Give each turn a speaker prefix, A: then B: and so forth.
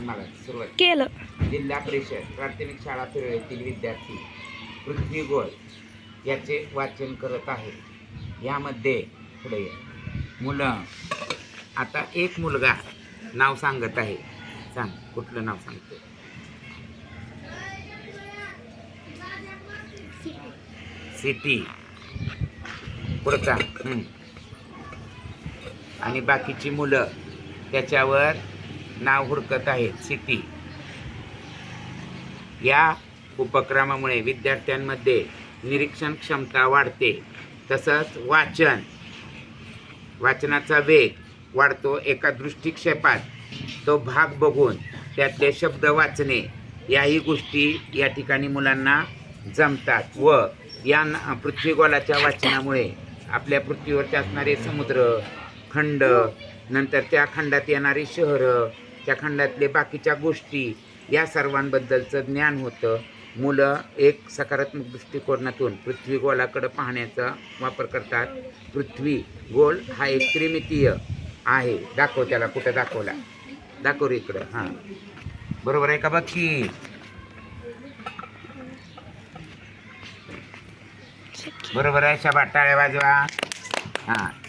A: मला सुरुवात.
B: केलं.
A: जिल्हा परिषद प्राथमिक शाळा फिरवळीतील विद्यार्थी पृथ्वी गोल याचे वाचन करत आहेत. यामध्ये पुढे. मुलं आता एक मुलगा नाव सांगत आहे. सांग कुठलं नाव सांगतो? सिटी. पुढचा. आणि बाकीची मुलं त्याच्यावर नाव हुडकत आहेत सिटी. या उपक्रमामुळे विद्यार्थ्यांमध्ये निरीक्षण क्षमता वाढते. तसंच वाचन वाचनाचा वेग वाढतो. एका दृष्टिक्षेपात तो भाग बघून त्यातले शब्द वाचणे याही गोष्टी या ठिकाणी मुलांना जमतात व या पृथ्वीगोलाच्या वाचनामुळे आपल्या पृथ्वीवरचे असणारे समुद्र खंड नंतर त्या खंडात येणारी शहरं त्या खंडातले बाकीच्या गोष्टी या सर्वांबद्दलचं ज्ञान होतं. मुलं एक सकारात्मक दृष्टिकोनातून पृथ्वी गोलाकडं पाहण्याचा वापर करतात. पृथ्वी गोल हा एक त्रिमितीय आहे. दाखव त्याला कुठं दाखवला? दाखव रे इकडं हां. बरोबर आहे का बाकी बरोबर आहे शबा टाळ्या वाजवा. हां.